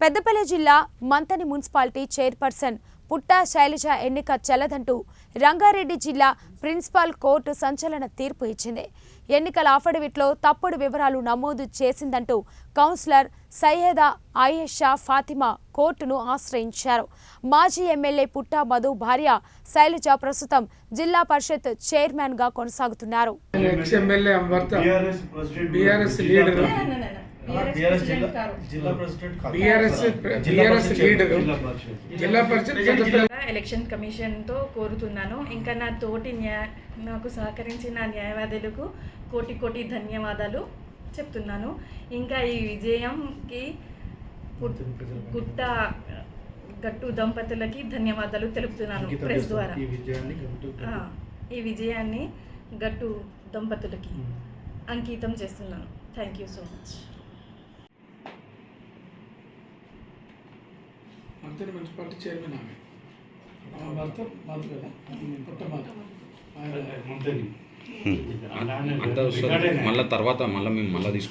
పెద్దపల్లి జిల్లా Manthani municipality chairperson Putta Shailaja ఎన్నిక చెల్లదంటూ రంగారెడ్డి జిల్లా ప్రిన్సిపాల్ కోర్టు సంచలన తీర్పు ఇచ్చింది. ఎన్నికల అఫిడవిట్లో తప్పుడు వివరాలు నమోదు చేసిందంటూ కౌన్సిలర్ సయ్యదా ఆయేషా ఫాతిమా కోర్టును ఆశ్రయించారు. మాజీ ఎమ్మెల్యే పుట్టా మధు భార్య శైలజ ప్రస్తుతం జిల్లా పరిషత్ చైర్మన్గా కొనసాగుతున్నారు ఎలక్షన్ కమిషన్తో కోరుతున్నాను. ఇంకా నా తోటి న్యాయ నాకు సహకరించిన న్యాయవాదులకు కోటి కోటి ధన్యవాదాలు చెప్తున్నాను. ఇంకా ఈ విజయంకి గుట్ట గట్టు దంపతులకి ధన్యవాదాలు తెలుపుతున్నాను ప్రెస్. ద్వారా. ఈ విజయాన్ని గట్టు ఆ, ఈ విజయాన్ని గట్టు దంపతులకి అంకితం చేస్తున్నాను. Thank you so much. మంత్రి మున్సిపాలిటీ చైర్మన్ ఆమె ఆమె భర్త మధు కదా పుట్ట మధు ఆయన మంత్రి అంతా వస్తుంది మళ్ళీ తర్వాత మళ్ళీ మేము మళ్ళీ తీసుకుంటాం